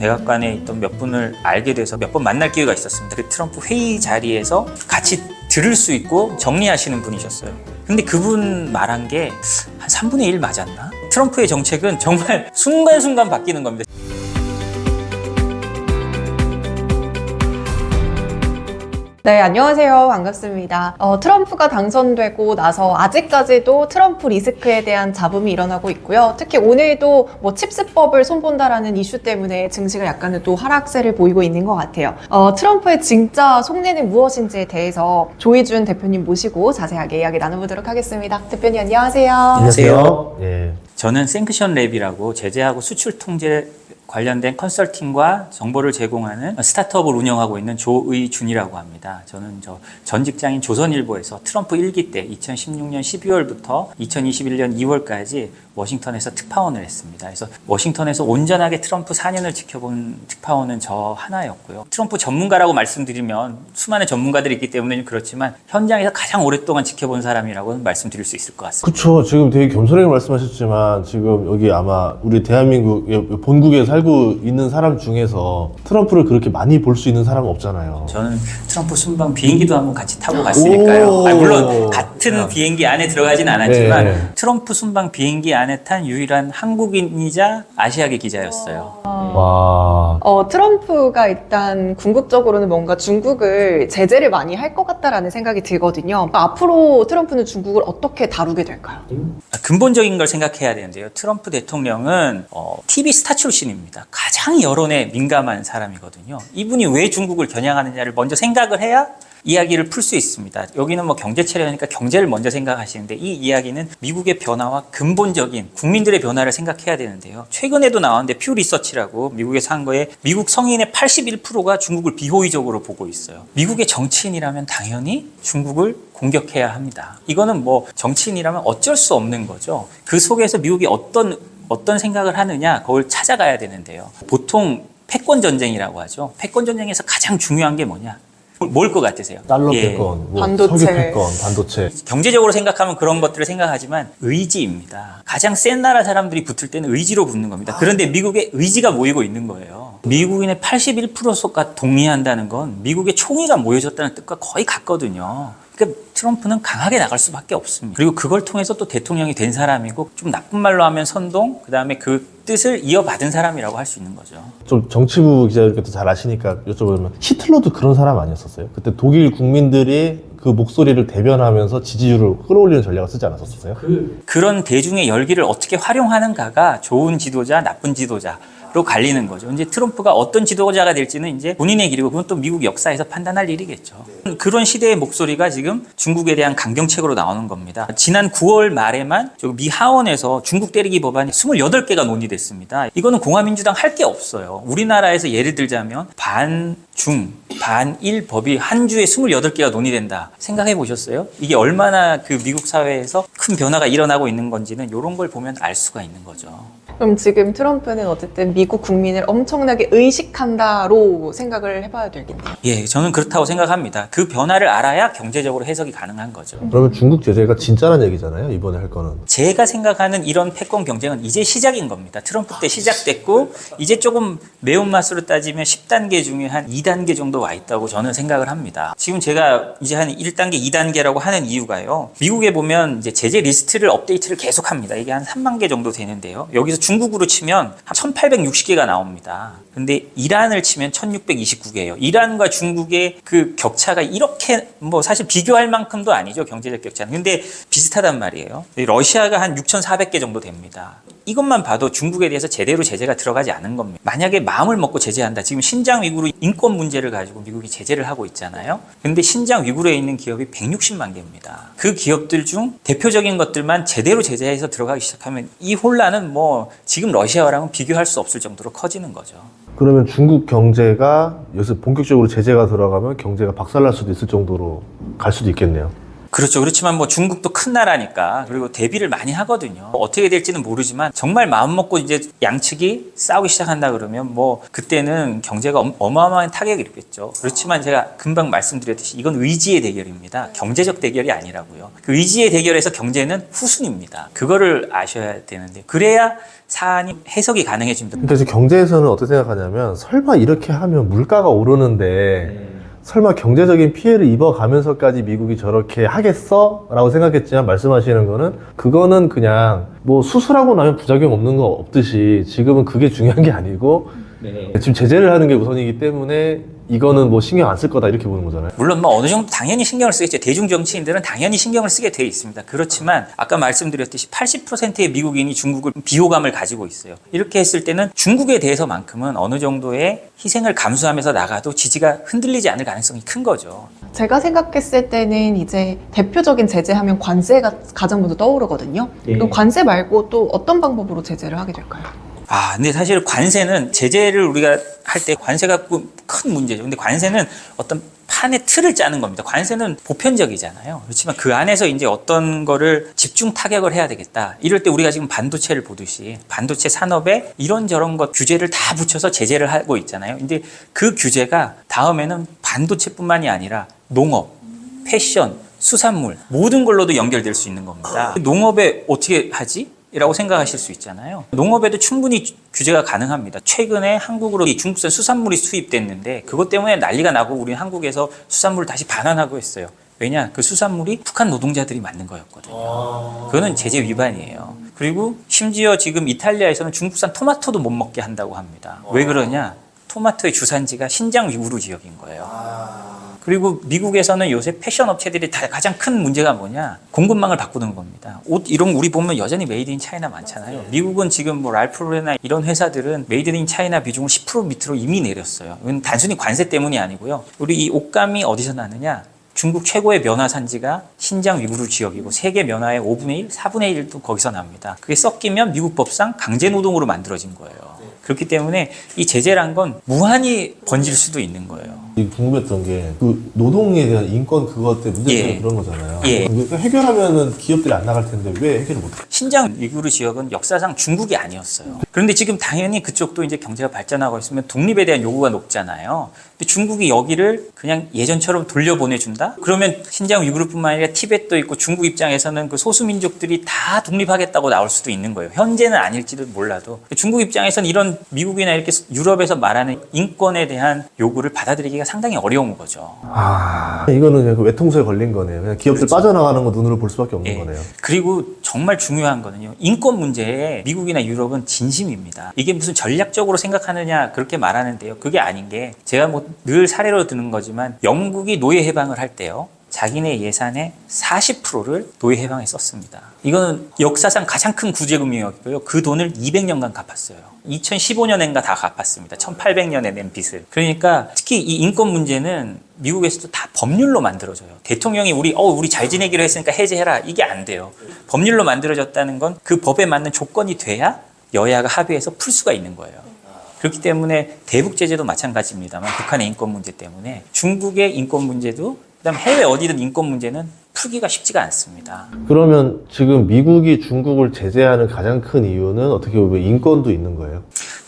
백악관에 있던 몇 분을 알게 돼서 몇 번 만날 기회가 있었습니다. 그 트럼프 회의 자리에서 같이 들을 수 있고 정리하시는 분이셨어요. 근데 그분 말한 게 한 3분의 1 맞았나? 트럼프의 정책은 정말 순간순간 바뀌는 겁니다. 네, 안녕하세요. 반갑습니다. 어, 트럼프가 당선되고 나서 아직까지도 트럼프 리스크에 대한 잡음이 일어나고 있고요. 특히 오늘도 뭐 칩스법을 손본다라는 이슈 때문에 증시가 약간은 또 하락세를 보이고 있는 것 같아요. 어, 트럼프의 진짜 속내는 무엇인지에 대해서 조희준 대표님 모시고 자세하게 이야기 나눠보도록 하겠습니다. 대표님 안녕하세요. 안녕하세요. 예. 저는 생크션 랩이라고 제재하고 수출 통제 관련된 컨설팅과 정보를 제공하는 스타트업을 운영하고 있는 조의준이라고 합니다. 저는 저 전 직장인 조선일보에서 트럼프 1기 때 2016년 12월부터 2021년 2월까지 워싱턴에서 특파원을 했습니다. 그래서 워싱턴에서 온전하게 트럼프 4년을 지켜본 특파원은 저 하나였고요. 트럼프 전문가라고 말씀드리면 수많은 전문가들이 있기 때문에 그렇지만 현장에서 가장 오랫동안 지켜본 사람이라고는 말씀드릴 수 있을 것 같습니다. 그쵸. 지금 되게 겸손하게 말씀하셨지만 지금 여기 아마 우리 대한민국 본국에 살고 있는 사람 중에서 트럼프를 그렇게 많이 볼 수 있는 사람은 없잖아요. 저는 트럼프 순방 비행기도 한번 같이 타고 갔으니까요. 오. 아니, 물론 같은 비행기 안에 들어가진 않았지만 네. 트럼프 순방 비행기 안에 탄 유일한 한국인이자 아시아계 기자였어요. 와. 어, 트럼프가 일단 궁극적으로는 뭔가 중국을 제재를 많이 할 것 같다라는 생각이 들거든요. 그러니까 앞으로 트럼프는 중국을 어떻게 다루게 될까요? 아, 근본적인 걸 생각해야 되는데요. 트럼프 대통령은 어, TV 스타 출신입니다. 가장 여론에 민감한 사람이거든요. 이분이 왜 중국을 겨냥하느냐를 먼저 생각을 해야 이야기를 풀 수 있습니다. 여기는 뭐 경제 체력이니까 경제를 먼저 생각하시는데 이 이야기는 미국의 변화와 근본적인 국민들의 변화를 생각해야 되는데요. 최근에도 나왔는데 퓨 리서치라고 미국에서 한 거에 미국 성인의 81%가 중국을 비호의적으로 보고 있어요. 미국의 정치인이라면 당연히 중국을 공격해야 합니다. 이거는 뭐 정치인이라면 어쩔 수 없는 거죠. 그 속에서 미국이 어떤 어떤 생각을 하느냐 그걸 찾아가야 되는데요. 보통 패권 전쟁이라고 하죠. 패권 전쟁에서 가장 중요한 게 뭐냐? 뭘 것 같으세요? 달러 예. 패권, 뭐 반도체. 석유 패권, 반도체. 경제적으로 생각하면 그런 것들을 생각하지만 의지입니다. 가장 센 나라 사람들이 붙을 때는 의지로 붙는 겁니다. 그런데 미국의 의지가 모이고 있는 거예요. 미국인의 81%가 동의한다는 건 미국의 총의가 모여졌다는 뜻과 거의 같거든요. 그러니까 트럼프는 강하게 나갈 수밖에 없습니다. 그리고 그걸 통해서 또 대통령이 된 사람이고 좀 나쁜 말로 하면 선동, 그 다음에 그 뜻을 이어받은 사람이라고 할 수 있는 거죠. 좀 정치부 기자들께도 잘 아시니까 여쭤보면 히틀러도 그런 사람 아니었었어요? 그때 독일 국민들이 그 목소리를 대변하면서 지지율을 끌어올리는 전략을 쓰지 않았었어요? 그런 대중의 열기를 어떻게 활용하는가가 좋은 지도자, 나쁜 지도자 로 갈리는 거죠. 이제 트럼프가 어떤 지도자가 될지는 이제 본인의 길이고 그건 또 미국 역사에서 판단할 일이겠죠. 그런 시대의 목소리가 지금 중국에 대한 강경책으로 나오는 겁니다. 지난 9월 말에만 저미 하원에서 중국 때리기 법안이 28개가 논의됐습니다. 이거는 공화민주당 할 게 없어요. 우리나라에서 예를 들자면 반중, 반일 법이 한 주에 28개가 논의된다. 생각해 보셨어요? 이게 얼마나 그 미국 사회에서 큰 변화가 일어나고 있는 건지는 이런 걸 보면 알 수가 있는 거죠. 그럼 지금 트럼프는 어쨌든 미국 국민을 엄청나게 의식한다로 생각을 해봐야 되겠네요. 예, 저는 그렇다고 생각합니다. 그 변화를 알아야 경제적으로 해석이 가능한 거죠. 그러면 중국 제재가 진짜란 얘기잖아요, 이번에 할 거는. 제가 생각하는 이런 패권 경쟁은 이제 시작인 겁니다. 트럼프 때 시작됐고 이제 조금 매운맛으로 따지면 10단계 중에 한 2단계 정도 와 있다고 저는 생각을 합니다. 지금 제가 이제 한 1단계, 2단계라고 하는 이유가요. 미국에 보면 이제 제재 리스트를 업데이트를 계속 합니다. 이게 한 3만 개 정도 되는데요. 여기서 중 국으로 치면 한 1860개가 나옵니다. 근데 이란을 치면 1629개예요. 이란과 중국의 그 격차가 이렇게 뭐 사실 비교할 만큼도 아니죠. 경제적 격차는. 근데 비슷하단 말이에요. 러시아가 한 6,400개 정도 됩니다. 이것만 봐도 중국에 대해서 제대로 제재가 들어가지 않은 겁니다. 만약에 마음을 먹고 제재한다. 지금 신장 위구르 인권 문제를 가지고 미국이 제재를 하고 있잖아요. 근데 신장 위구르에 있는 기업이 160만 개입니다. 그 기업들 중 대표적인 것들만 제대로 제재해서 들어가기 시작하면 이 혼란은 뭐 지금 러시아와랑은 비교할 수 없을 정도로 커지는 거죠. 그러면 중국 경제가 여기서 본격적으로 제재가 들어가면 경제가 박살날 수도 있을 정도로 갈 수도 있겠네요. 그렇죠. 그렇지만 뭐 중국도 큰 나라니까 그리고 대비를 많이 하거든요. 어떻게 될지는 모르지만 정말 마음 먹고 이제 양측이 싸우기 시작한다 그러면 뭐 그때는 경제가 엄- 어마어마한 타격이 있겠죠. 그렇지만 제가 금방 말씀드렸듯이 이건 의지의 대결입니다. 경제적 대결이 아니라고요. 그 의지의 대결에서 경제는 후순입니다. 그거를 아셔야 되는데 그래야 사안이 해석이 가능해집니다. 근데 지금 경제에서는 어떻게 생각하냐면 설마 이렇게 하면 물가가 오르는데 설마 경제적인 피해를 입어가면서까지 미국이 저렇게 하겠어? 라고 생각했지만 말씀하시는 거는 그거는 그냥 뭐 수술하고 나면 부작용 없는 거 없듯이 지금은 그게 중요한 게 아니고 지금 제재를 하는 게 우선이기 때문에 이거는 뭐 신경 안 쓸 거다 이렇게 보는 거잖아요. 물론 뭐 어느 정도 당연히 신경을 쓰겠죠. 대중 정치인들은 당연히 신경을 쓰게 돼 있습니다. 그렇지만 아까 말씀드렸듯이 80%의 미국인이 중국을 비호감을 가지고 있어요. 이렇게 했을 때는 중국에 대해서만큼은 어느 정도의 희생을 감수하면서 나가도 지지가 흔들리지 않을 가능성이 큰 거죠. 제가 생각했을 때는 이제 대표적인 제재하면 관세가 가장 먼저 떠오르거든요. 예. 그럼 관세 말고 또 어떤 방법으로 제재를 하게 될까요? 아, 근데 사실 관세는 제재를 우리가 할 때 관세가 큰 문제죠. 근데 관세는 어떤 판의 틀을 짜는 겁니다. 관세는 보편적이잖아요. 그렇지만 그 안에서 이제 어떤 거를 집중 타격을 해야 되겠다. 이럴 때 우리가 지금 반도체를 보듯이 반도체 산업에 이런저런 것 규제를 다 붙여서 제재를 하고 있잖아요. 근데 그 규제가 다음에는 반도체뿐만이 아니라 농업, 패션, 수산물 모든 걸로도 연결될 수 있는 겁니다. 농업에 어떻게 하지? 이라고 생각하실 수 있잖아요. 농업에도 충분히 규제가 가능합니다. 최근에 한국으로 이 중국산 수산물이 수입됐는데 그것 때문에 난리가 나고 우리 한국에서 수산물을 다시 반환하고 했어요. 왜냐? 그 수산물이 북한 노동자들이 만든 거였거든요. 그거는 제재 위반이에요. 그리고 심지어 지금 이탈리아에서는 중국산 토마토도 못 먹게 한다고 합니다. 왜 그러냐? 토마토의 주산지가 신장 위구르 지역인 거예요. 그리고 미국에서는 요새 패션 업체들이 다 가장 큰 문제가 뭐냐? 공급망을 바꾸는 겁니다. 옷 이런 거 우리 보면 여전히 메이드 인 차이나 많잖아요. 미국은 지금 뭐 랄프로레나 이런 회사들은 메이드 인 차이나 비중을 10% 밑으로 이미 내렸어요. 이건 단순히 관세 때문이 아니고요. 우리 이 옷감이 어디서 나느냐? 중국 최고의 면화 산지가 신장 위구르 지역이고 세계 면화의 5분의 1, 4분의 1도 거기서 납니다. 그게 섞이면 미국 법상 강제 노동으로 만들어진 거예요. 그렇기 때문에 이 제재란 건 무한히 번질 수도 있는 거예요. 이 궁금했던 게 그 노동에 대한 인권 그것 때문에 문제가 예. 그런 거잖아요. 예. 그러니까 해결하면은 기업들이 안 나갈 텐데 왜 해결을 못해? 신장 위구르 지역은 역사상 중국이 아니었어요. 그런데 지금 당연히 그쪽도 이제 경제가 발전하고 있으면 독립에 대한 요구가 높잖아요. 근데 중국이 여기를 그냥 예전처럼 돌려보내준다? 그러면 신장 위구르뿐만 아니라 티벳도 있고 중국 입장에서는 그 소수민족들이 다 독립하겠다고 나올 수도 있는 거예요. 현재는 아닐지도 몰라도. 중국 입장에서는 이런 미국이나 이렇게 유럽에서 말하는 인권에 대한 요구를 받아들이기가 상당히 어려운 거죠. 아 이거는 그냥 그 외통수에 걸린 거네요. 그냥 기업들 빠져나가는 거 눈으로 볼 수밖에 없는 그렇죠. 예. 거네요. 그리고 정말 중요한 거는요. 인권 문제에 미국이나 유럽은 진심입니다. 이게 무슨 전략적으로 생각하느냐 그렇게 말하는데요. 그게 아닌 게 제가 뭐늘 사례로 드는 거지만 영국이 노예 해방을 할 때요. 자기네 예산의 40%를 노예 해방에 썼습니다. 이거는 역사상 가장 큰 구제금이었고요. 그 돈을 200년간 갚았어요. 2015년엔가 다 갚았습니다. 1800년에 낸 빚을. 그러니까 특히 이 인권 문제는 미국에서도 다 법률로 만들어져요. 대통령이 우리 어 우리 잘 지내기로 했으니까 해제해라 이게 안 돼요. 법률로 만들어졌다는 건 그 법에 맞는 조건이 돼야 여야가 합의해서 풀 수가 있는 거예요. 그렇기 때문에 대북 제재도 마찬가지입니다만 북한의 인권 문제 때문에 중국의 인권 문제도 그다음 해외 어디든 인권 문제는 풀기가 쉽지가 않습니다. 그러면 지금 미국이 중국을 제재하는 가장 큰 이유는 어떻게 보면 인권도 있는 거예요.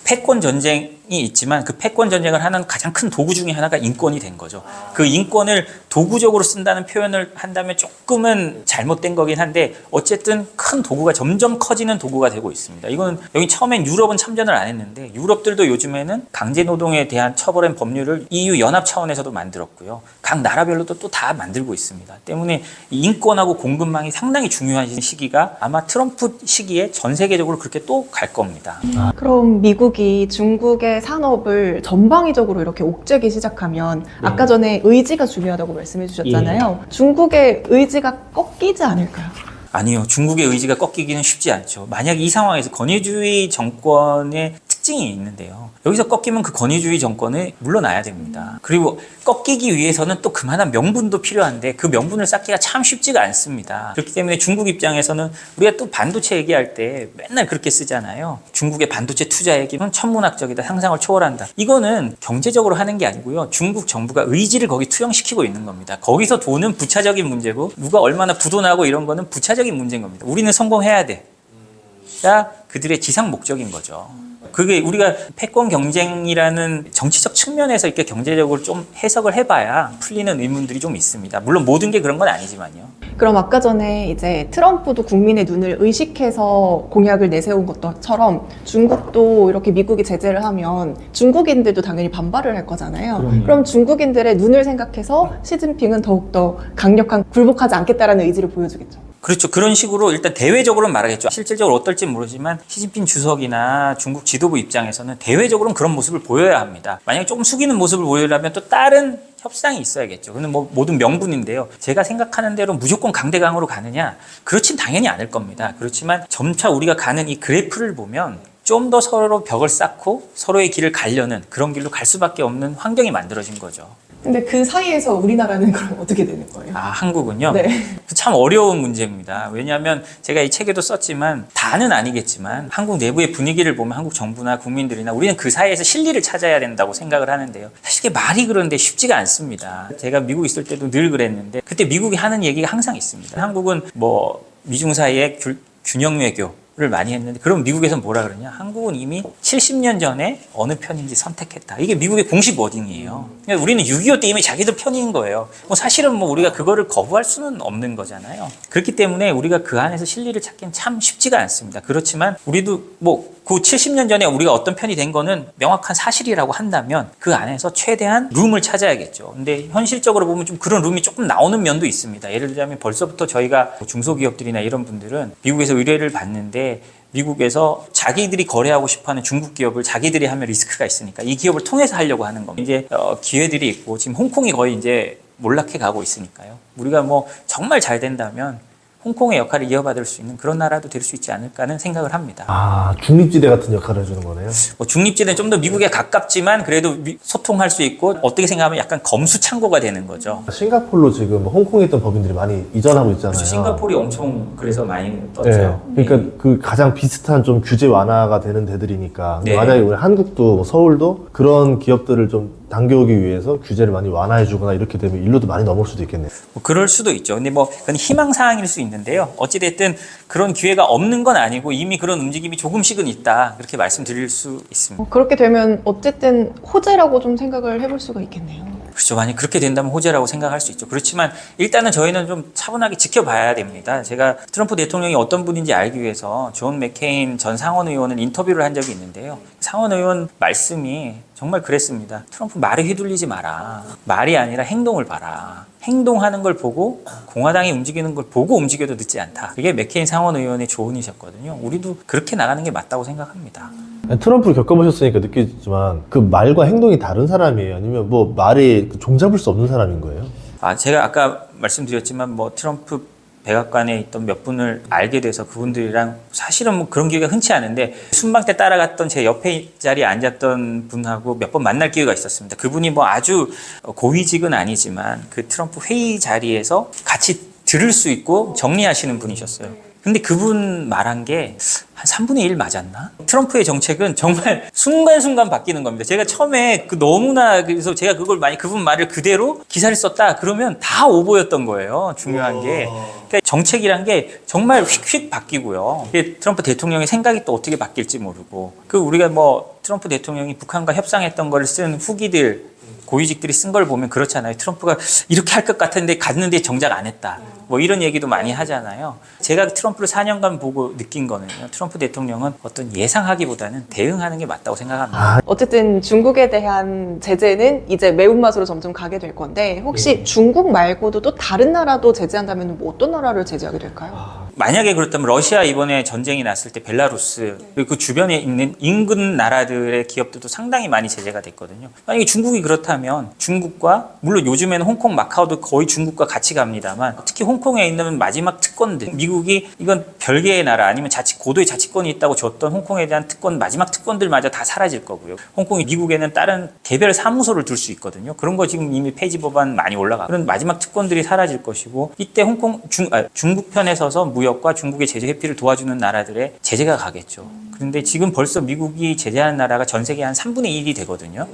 패권 전쟁이 있지만 그 패권 전쟁을 하는 가장 큰 도구 중에 하나가 인권이 된 거죠. 그 인권을 도구적으로 쓴다는 표현을 한다면 조금은 잘못된 거긴 한데 어쨌든 큰 도구가 점점 커지는 도구가 되고 있습니다. 이거는 여기 처음엔 유럽은 참전을 안 했는데 유럽들도 요즘에는 강제 노동에 대한 처벌한 법률을 EU 연합 차원에서도 만들었고요. 각 나라별로도 또 다 만들고 있습니다. 때문에 이 인권하고 공급망이 상당히 중요한 시기가 아마 트럼프 시기에 전 세계적으로 그렇게 또 갈 겁니다. 그럼 미국이 중국의 산업을 전방위적으로 이렇게 옥죄기 시작하면 네. 아까 전에 의지가 중요하다고 말씀해 주셨잖아요. 예. 중국의 의지가 꺾이지 않을까요? 아니요. 중국의 의지가 꺾이기는 쉽지 않죠. 만약 이 상황에서 권위주의 정권의 특- 특징이 있는데요. 여기서 꺾이면 그 권위주의 정권에 물러나야 됩니다. 그리고 꺾이기 위해서는 또 그만한 명분도 필요한데 그 명분을 쌓기가 참 쉽지가 않습니다. 그렇기 때문에 중국 입장에서는 우리가 또 반도체 얘기할 때 맨날 그렇게 쓰잖아요. 중국의 반도체 투자 얘기는 천문학적이다, 상상을 초월한다. 이거는 경제적으로 하는 게 아니고요. 중국 정부가 의지를 거기 투영시키고 있는 겁니다. 거기서 돈은 부차적인 문제고 누가 얼마나 부도나고 이런 거는 부차적인 문제인 겁니다. 우리는 성공해야 돼. 가 그들의 지상 목적인 거죠. 그게 우리가 패권 경쟁이라는 정치적 측면에서 이렇게 경제적으로 좀 해석을 해봐야 풀리는 의문들이 좀 있습니다. 물론 모든 게 그런 건 아니지만요. 그럼 아까 전에 이제 트럼프도 국민의 눈을 의식해서 공약을 내세운 것처럼 중국도 이렇게 미국이 제재를 하면 중국인들도 당연히 반발을 할 거잖아요. 그럼요. 그럼 중국인들의 눈을 생각해서 시진핑은 더욱더 강력한 굴복하지 않겠다라는 의지를 보여주겠죠. 그렇죠. 그런 식으로 일단 대외적으로는 말하겠죠. 실질적으로 어떨지 모르지만 시진핑 주석이나 중국 지도부 입장에서는 대외적으로는 그런 모습을 보여야 합니다. 만약에 조금 숙이는 모습을 보이려면 또 다른 협상이 있어야겠죠. 그는 뭐 모든 명분인데요. 제가 생각하는 대로 무조건 강대강으로 가느냐? 그렇진 당연히 않을 겁니다. 그렇지만 점차 우리가 가는 이 그래프를 보면 좀 더 서로 벽을 쌓고 서로의 길을 가려는 그런 길로 갈 수밖에 없는 환경이 만들어진 거죠. 근데 그 사이에서 우리나라는 그럼 어떻게 되는 거예요? 아, 한국은요? 네. 참 어려운 문제입니다. 왜냐하면 제가 이 책에도 썼지만 다는 아니겠지만 한국 내부의 분위기를 보면 한국 정부나 국민들이나 우리는 그 사이에서 실리를 찾아야 된다고 생각을 하는데요. 사실 이게 말이 그런데 쉽지가 않습니다. 제가 미국 있을 때도 늘 그랬는데 그때 미국이 하는 얘기가 항상 있습니다. 한국은 뭐 미중 사이의 균- 균형 외교 를 많이 했는데 그럼 미국에서 뭐라 그러냐? 한국은 이미 70년 전에 어느 편인지 선택했다. 이게 미국의 공식 워딩이에요. 그러니까 우리는 6.25 때 이미 자기들 편인 거예요. 뭐 사실은 뭐 우리가 그거를 거부할 수는 없는 거잖아요. 그렇기 때문에 우리가 그 안에서 실리를 찾기는 참 쉽지가 않습니다. 그렇지만 우리도 뭐 그 70년 전에 우리가 어떤 편이 된 거는 명확한 사실이라고 한다면 그 안에서 최대한 룸을 찾아야겠죠. 근데 현실적으로 보면 좀 그런 룸이 조금 나오는 면도 있습니다. 예를 들자면 벌써부터 저희가 중소기업들이나 이런 분들은 미국에서 의뢰를 받는데 미국에서 자기들이 거래하고 싶어하는 중국 기업을 자기들이 하면 리스크가 있으니까 이 기업을 통해서 하려고 하는 겁니다. 이제 어, 기회들이 있고 지금 홍콩이 거의 이제 몰락해 가고 있으니까요. 우리가 뭐 정말 잘 된다면 홍콩의 역할을 이어받을 수 있는 그런 나라도 될 수 있지 않을까는 생각을 합니다. 아, 중립지대 같은 역할을 해주는 거네요. 뭐 중립지대는 좀 더 미국에 가깝지만 그래도 미- 소통할 수 있고 어떻게 생각하면 약간 검수창고가 되는 거죠. 싱가폴로 지금 홍콩에 있던 법인들이 많이 이전하고 있잖아요. 그래서 싱가폴이 엄청 그래서 많이 네. 떴죠. 그러니까 그 가장 비슷한 좀 규제 완화가 되는 데들이니까. 네. 만약에 우리 한국도 뭐 서울도 그런 기업들을 좀 당겨오기 위해서 규제를 많이 완화해주거나 이렇게 되면 일로도 많이 넘을 수도 있겠네요. 뭐 그럴 수도 있죠. 근데 뭐 그건 희망 사항일 수 있는데요. 어찌 됐든 그런 기회가 없는 건 아니고 이미 그런 움직임이 조금씩은 있다. 그렇게 말씀드릴 수 있습니다. 어, 그렇게 되면 어쨌든 호재라고 좀 생각을 해볼 수가 있겠네요. 그렇죠. 만약 그렇게 된다면 호재라고 생각할 수 있죠. 그렇지만 일단은 저희는 좀 차분하게 지켜봐야 됩니다. 제가 트럼프 대통령이 어떤 분인지 알기 위해서 존 맥케인 전 상원 의원을 인터뷰를 한 적이 있는데요. 상원 의원 말씀이 정말 그랬습니다. 트럼프 말에 휘둘리지 마라. 말이 아니라 행동을 봐라. 행동하는 걸 보고 공화당이 움직이는 걸 보고 움직여도 늦지 않다. 그게 맥케인 상원 의원의 조언이셨거든요. 우리도 그렇게 나가는 게 맞다고 생각합니다. 트럼프를 겪어보셨으니까 느끼지만 그 말과 행동이 다른 사람이에요? 아니면 뭐 말이 그 종잡을 수 없는 사람인 거예요? 아, 제가 아까 말씀드렸지만 뭐 트럼프 백악관에 있던 몇 분을 알게 돼서 그분들이랑 사실은 뭐 그런 기회가 흔치 않은데 순방 때 따라갔던 제 옆에 자리에 앉았던 분하고 몇 번 만날 기회가 있었습니다. 그분이 뭐 아주 고위직은 아니지만 그 트럼프 회의 자리에서 같이 들을 수 있고 정리하시는 분이셨어요. 근데 그분 말한 게 한 3분의 1 맞았나? 트럼프의 정책은 정말 순간순간 바뀌는 겁니다. 제가 처음에 그 너무나 그래서 제가 그걸 많이 그분 말을 그대로 기사를 썼다 그러면 다 오보였던 거예요. 중요한 게. 그러니까 정책이란 게 정말 휙휙 바뀌고요. 트럼프 대통령의 생각이 또 어떻게 바뀔지 모르고. 그 우리가 뭐 트럼프 대통령이 북한과 협상했던 걸 쓴 후기들 고위직들이 쓴 걸 보면 그렇잖아요. 트럼프가 이렇게 할 것 같은데 갔는데 정작 안 했다. 뭐 이런 얘기도 많이 하잖아요. 제가 트럼프를 4년간 보고 느낀 거는요. 트럼프 대통령은 어떤 예상하기보다는 대응하는 게 맞다고 생각합니다. 아, 어쨌든 중국에 대한 제재는 이제 매운맛으로 점점 가게 될 건데 혹시 중국 말고도 또 다른 나라도 제재한다면 뭐 어떤 나라를 제재하게 될까요? 만약에 그렇다면 러시아 이번에 전쟁이 났을 때 벨라루스 그리고 그 주변에 있는 인근 나라들의 기업들도 상당히 많이 제재가 됐거든요. 만약에 중국이 그렇다면 중국과 물론 요즘에는 홍콩, 마카오도 거의 중국과 같이 갑니다만 특히 홍콩에 있는 마지막 특권들 미국이 이건 별개의 나라 아니면 자치 고도의 자치권이 있다고 줬던 홍콩에 대한 특권 마지막 특권들마저 다 사라질 거고요. 홍콩이 미국에는 다른 개별 사무소를 둘 수 있거든요. 그런 거 지금 이미 폐지 법안 많이 올라가. 그런 마지막 특권들이 사라질 것이고 이때 홍콩 중 아, 중국 편에 서서 무 역과 중국의 제재 회피를 도와주는 나라들의 제재가 가겠죠. 그런데 지금 벌써 미국이 제재하는 나라가 전 세계 한 3분의 1이 되거든요.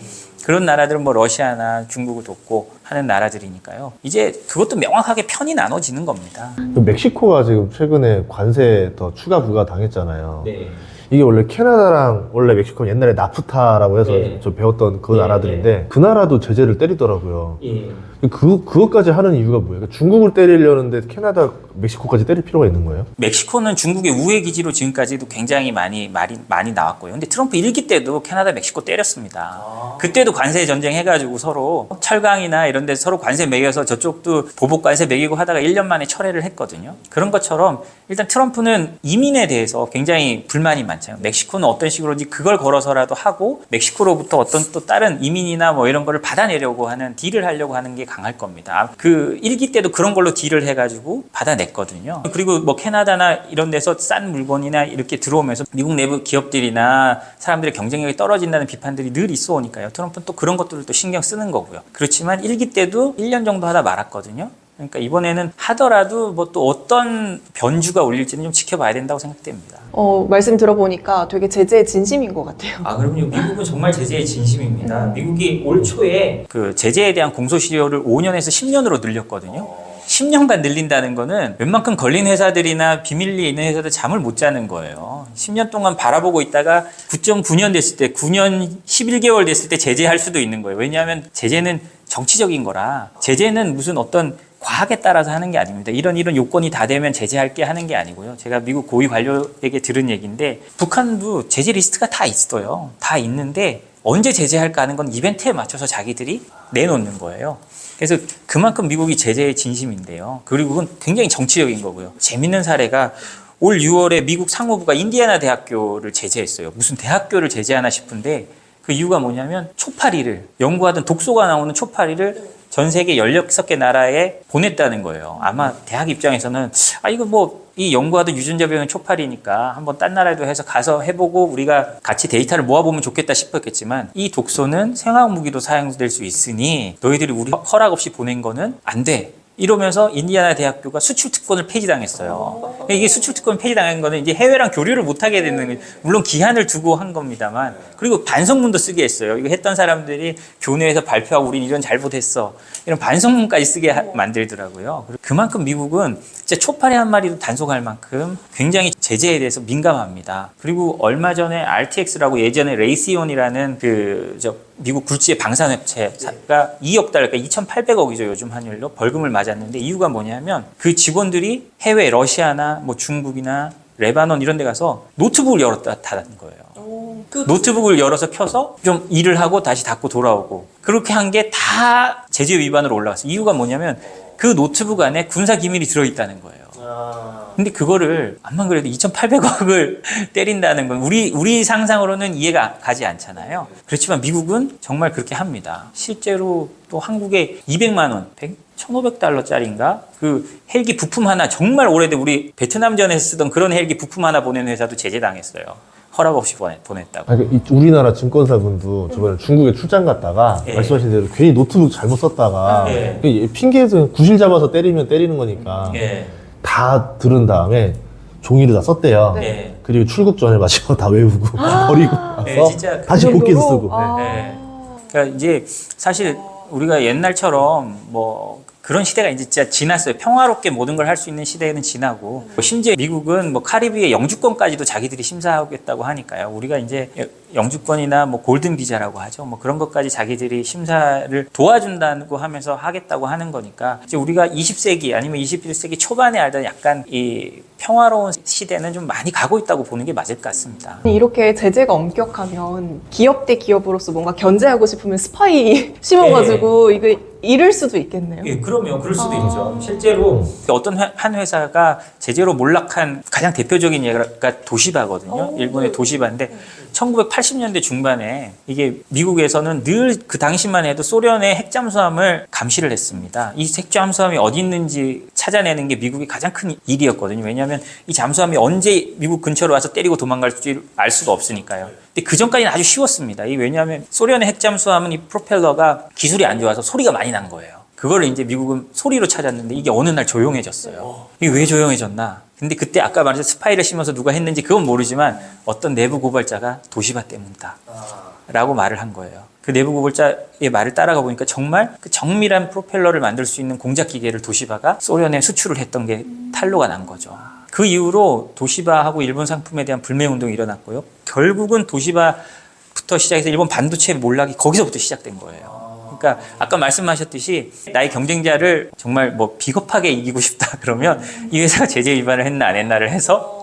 그런 나라들은 뭐 러시아나 중국을 돕고 하는 나라들이니까요. 이제 그것도 명확하게 편이 나눠지는 겁니다. 그 멕시코가 지금 최근에 관세 더 추가 부과 당했잖아요. 네. 이게 원래 캐나다랑 원래 멕시코 옛날에 나프타라고 해서 네. 저 배웠던 그 네, 나라들인데 그 나라도 제재를 때리더라고요. 예. 그 그것까지 하는 이유가 뭐예요? 그러니까 중국을 때리려는데 캐나다, 멕시코까지 때릴 필요가 있는 거예요? 멕시코는 중국의 우회 기지로 지금까지도 굉장히 많이 많이 많이 나왔고요. 근데 트럼프 일기 때도 캐나다, 멕시코 때렸습니다. 그때도 관세 전쟁 해가지고 서로 철강이나 이런 데 서로 관세 매겨서 저쪽도 보복 관세 매기고 하다가 1년 만에 철회를 했거든요. 그런 것처럼 일단 트럼프는 이민에 대해서 굉장히 불만이 많 잖아요. 멕시코는 어떤 식으로든지 그걸 걸어서라도 하고 멕시코로부터 어떤 또 다른 이민이나 뭐 이런 거를 받아내려고 하는 딜을 하려고 하는 게 강할 겁니다. 그 일기 때도 그런 걸로 딜을 해가지고 받아냈거든요. 그리고 뭐 캐나다나 이런 데서 싼 물건이나 이렇게 들어오면서 미국 내부 기업들이나 사람들의 경쟁력이 떨어진다는 비판들이 늘 있어 오니까요. 트럼프는 또 그런 것들을 또 신경 쓰는 거고요. 그렇지만 일기 때도 1년 정도 하다 말았거든요. 그러니까 이번에는 하더라도 뭐 또 어떤 변주가 올릴지는 좀 지켜봐야 된다고 생각됩니다. 어, 말씀 들어보니까 되게 제재에 진심인 것 같아요. 아 그럼요. 미국은 정말 제재의 진심입니다. 미국이 올 초에 그 제재에 대한 공소시효를 5년에서 10년으로 늘렸거든요. 10년간 늘린다는 거는 웬만큼 걸린 회사들이나 비밀리에 있는 회사들 잠을 못 자는 거예요. 10년 동안 바라보고 있다가 9.9년 됐을 때, 9년 11개월 됐을 때 제재할 수도 있는 거예요. 왜냐하면 제재는 정치적인 거라 제재는 무슨 어떤 과학에 따라서 하는 게 아닙니다. 이런 이런 요건이 다 되면 제재할게 하는 게 아니고요. 제가 미국 고위 관료에게 들은 얘기인데 북한도 제재 리스트가 다 있어요. 다 있는데 언제 제재할까 하는 건 이벤트에 맞춰서 자기들이 내놓는 거예요. 그래서 그만큼 미국이 제재의 진심인데요. 그리고 그건 굉장히 정치적인 거고요. 재밌는 사례가 올 6월에 미국 상무부가 인디애나 대학교를 제재했어요. 무슨 대학교를 제재하나 싶은데 그 이유가 뭐냐면 초파리를 연구하던 독소가 나오는 초파리를 전 세계 16개 나라에 보냈다는 거예요. 아마 대학 입장에서는 아 이거 뭐 이 연구하던 유전자 병의 초파리니까 한번 딴 나라에도 해서 가서 해보고 우리가 같이 데이터를 모아보면 좋겠다 싶었겠지만 이 독소는 생화학 무기로 사용될 수 있으니 너희들이 우리 허락 없이 보낸 거는 안 돼. 이러면서 인디아나 대학교가 수출 특권을 폐지당했어요. 이게 수출 특권 폐지당한 거는 이제 해외랑 교류를 못 하게 되는. 물론 기한을 두고 한 겁니다만 그리고 반성문도 쓰게 했어요. 이거 했던 사람들이 교내에서 발표하고 우린 이런 잘못했어. 이런 반성문까지 쓰게 하- 만들더라고요. 그만큼 미국은 진짜 초파리 한 마리도 단속할 만큼 굉장히 제재에 대해서 민감합니다. 그리고 얼마 전에 RTX라고 예전에 레이시온이라는 그저 미국 굴지의 방산업체가 2억 달러, 그러니까 2,800억이죠 요즘 환율로 벌금을 맞았는데 이유가 뭐냐면 그 직원들이 해외 러시아나 뭐 중국이나 레바논 이런 데 가서 노트북을 열었다는 거예요. 노트북을 열어서 켜서 좀 일을 하고 다시 닫고 돌아오고 그렇게 한 게 다 제재 위반으로 올라갔어요. 이유가 뭐냐면 그 노트북 안에 군사 기밀이 들어있다는 거예요. 근데 그거를 암만 그래도 2,800억을 때린다는 건 우리 우리 상상으로는 이해가 가지 않잖아요. 그렇지만 미국은 정말 그렇게 합니다. 실제로 또 한국에 200만 원, 100, 1,500달러짜리인가 그 헬기 부품 하나 정말 오래된 우리 베트남전에서 쓰던 그런 헬기 부품 하나 보내는 회사도 제재당했어요. 허락 없이 보내, 보냈다고. 아니, 그러니까 이 우리나라 증권사분도 저번에 중국에 출장 갔다가 예. 말씀하신 대로 괜히 노트북 잘못 썼다가 예. 그 핑계에서 구실 잡아서 때리면 때리는 거니까 예. 다 들은 다음에 종이를 다 썼대요. 네. 그리고 출국 전에 마치고 다 외우고 버리고 나서 네, 진짜 다시 그 복귀해서 정도로? 쓰고. 아. 네. 그러니까 이제 사실 우리가 옛날처럼 뭐 그런 시대가 이제 진짜 지났어요. 평화롭게 모든 걸 할 수 있는 시대는 지나고 뭐 심지어 미국은 뭐 카리브해 영주권까지도 자기들이 심사하겠다고 하니까요. 우리가 이제 영주권이나 뭐 골든 비자라고 하죠. 뭐 그런 것까지 자기들이 심사를 도와준다고 하면서 하겠다고 하는 거니까 이제 우리가 20세기 아니면 21세기 초반에 알던 약간 이 평화로운 시대는 좀 많이 가고 있다고 보는 게 맞을 것 같습니다. 이렇게 제재가 엄격하면 기업 대 기업으로서 뭔가 견제하고 싶으면 스파이 심어가지고 이거 잃을 수도 있겠네요. 예, 그럼요. 그럴 수도 아. 있죠. 실제로 어떤 회- 한 회사가 제재로 몰락한 가장 대표적인 예가 도시바거든요. 오. 일본의 도시바인데 1980년대 중반에 이게 미국에서는 늘 그 당시만 해도 소련의 핵 잠수함을 감시를 했습니다. 이 핵 잠수함이 어디 있는지 찾아내는 게 미국의 가장 큰 일이었거든요. 왜냐하면 이 잠수함이 언제 미국 근처로 와서 때리고 도망갈지 알 수가 없으니까요. 근데 그 전까지는 아주 쉬웠습니다. 이 왜냐하면 소련의 핵 잠수함은 이 프로펠러가 기술이 안 좋아서 소리가 많이 난 거예요. 그거를 이제 미국은 소리로 찾았는데 이게 어느 날 조용해졌어요. 이게 왜 조용해졌나? 근데 그때 아까 말했던 스파이를 심어서 누가 했는지 그건 모르지만 어떤 내부 고발자가 도시바 때문이다. 라고 말을 한 거예요. 그 내부 고발자의 말을 따라가 보니까 정말 그 정밀한 프로펠러를 만들 수 있는 공작 기계를 도시바가 소련에 수출을 했던 게 탄로가 난 거죠. 그 이후로 도시바하고 일본 상품에 대한 불매 운동이 일어났고요. 결국은 도시바부터 시작해서 일본 반도체 몰락이 거기서부터 시작된 거예요. 그러니까 아까 말씀하셨듯이 나의 경쟁자를 정말 뭐 비겁하게 이기고 싶다 그러면 이 회사가 제재 위반을 했나 안 했나를 해서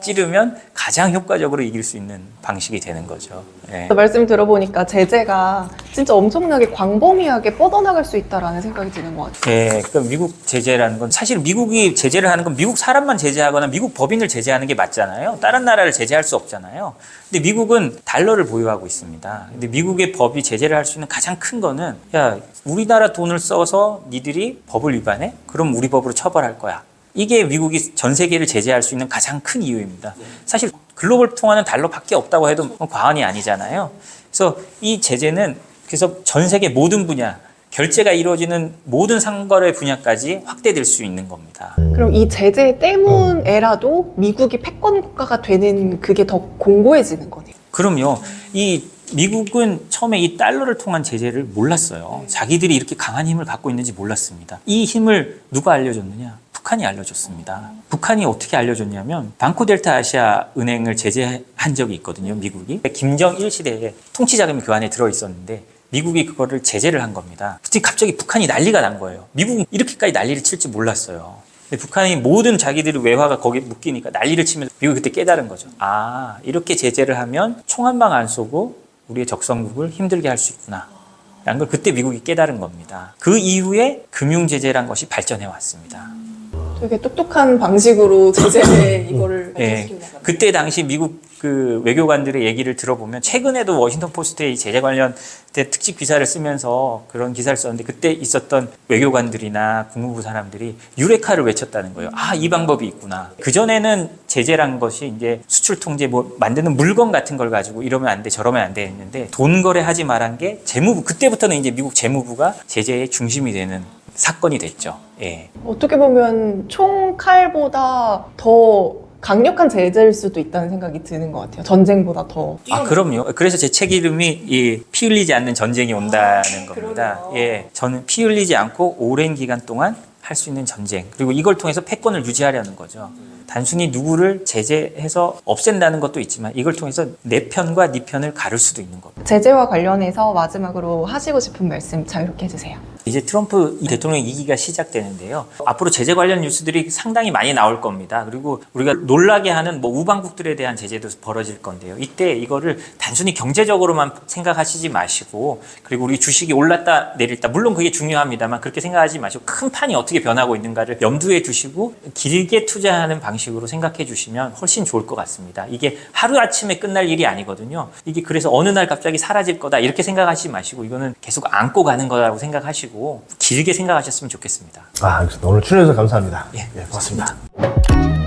찌르면 가장 효과적으로 이길 수 있는 방식이 되는 거죠. 예. 말씀 들어보니까 제재가 진짜 엄청나게 광범위하게 뻗어나갈 수 있다라는 생각이 드는 것 같아요. 예, 그 미국 제재라는 건 사실 미국이 제재를 하는 건 미국 사람만 제재하거나 미국 법인을 제재하는 게 맞잖아요. 다른 나라를 제재할 수 없잖아요. 근데 미국은 달러를 보유하고 있습니다. 근데 미국의 법이 제재를 할 수 있는 가장 큰 거는 야, 우리나라 돈을 써서 니들이 법을 위반해? 그럼 우리 법으로 처벌할 거야. 이게 미국이 전 세계를 제재할 수 있는 가장 큰 이유입니다. 사실 글로벌 통화는 달러밖에 없다고 해도 뭐 과언이 아니잖아요. 그래서 이 제재는 그래서 전 세계 모든 분야 결제가 이루어지는 모든 상거래 분야까지 확대될 수 있는 겁니다. 그럼 이 제재 때문에라도 미국이 패권 국가가 되는 그게 더 공고해지는 거네요. 그럼요. 이 미국은 처음에 이 달러를 통한 제재를 몰랐어요. 자기들이 이렇게 강한 힘을 갖고 있는지 몰랐습니다. 이 힘을 누가 알려줬느냐? 북한이 알려줬습니다. 북한이 어떻게 알려줬냐면 방코 델타 아시아 은행을 제재한 적이 있거든요. 미국이 김정일 시대에 통치 자금이 그 안에 들어 있었는데 미국이 그거를 제재를 한 겁니다. 그때 갑자기 북한이 난리가 난 거예요. 미국은 이렇게까지 난리를 칠 줄 몰랐어요. 근데 북한이 모든 자기들의 외화가 거기에 묶이니까 난리를 치면서 미국이 그때 깨달은 거죠. 아, 이렇게 제재를 하면 총 한 방 안 쏘고 우리의 적성국을 힘들게 할 수 있구나. 라는 걸 그때 미국이 깨달은 겁니다. 그 이후에 금융제재란 것이 발전해 왔습니다. 되게 똑똑한 방식으로 제재 이거를 예. 그때 당시 미국 그 외교관들의 얘기를 들어보면 최근에도 워싱턴 포스트에 이 제재 관련 특집 기사를 쓰면서 그런 기사를 썼는데 그때 있었던 외교관들이나 국무부 사람들이 유레카를 외쳤다는 거예요. 아, 이 방법이 있구나. 그전에는 제재란 것이 이제 수출 통제 뭐 만드는 물건 같은 걸 가지고 이러면 안 돼, 저러면 안 돼 했는데 돈 거래하지 말한 게 재무부 그때부터는 이제 미국 재무부가 제재의 중심이 되는 사건이 됐죠. 예. 어떻게 보면 총칼보다 더 강력한 제재일 수도 있다는 생각이 드는 것 같아요. 전쟁보다 더. 아, 그럼요. 그래서 제 책 이름이 이, 피 흘리지 않는 전쟁이 온다는 겁니다. 그러네요. 예. 저는 피 흘리지 않고 오랜 기간 동안 할 수 있는 전쟁. 그리고 이걸 통해서 패권을 유지하려는 거죠. 단순히 누구를 제재해서 없앤다는 것도 있지만 이걸 통해서 내 편과 네 편을 가를 수도 있는 겁니다. 제재와 관련해서 마지막으로 하시고 싶은 말씀 자유롭게 해주세요. 이제 트럼프 대통령 2기가 시작되는데요. 앞으로 제재 관련 뉴스들이 상당히 많이 나올 겁니다. 그리고 우리가 놀라게 하는 뭐 우방국들에 대한 제재도 벌어질 건데요. 이때 이거를 단순히 경제적으로만 생각하시지 마시고 그리고 우리 주식이 올랐다 내렸다 물론 그게 중요합니다만 그렇게 생각하지 마시고 큰 판이 어떻게 변하고 있는가를 염두에 두시고 길게 투자하는 방식으로 생각해 주시면 훨씬 좋을 것 같습니다. 이게 하루아침에 끝날 일이 아니거든요. 이게 그래서 어느 날 갑자기 사라질 거다 이렇게 생각하지 마시고 이거는 계속 안고 가는 거라고 생각하시고 길게 생각하셨으면 좋겠습니다. 아, 알겠습니다. 오늘 출연해주셔서 감사합니다. 예, 고맙습니다.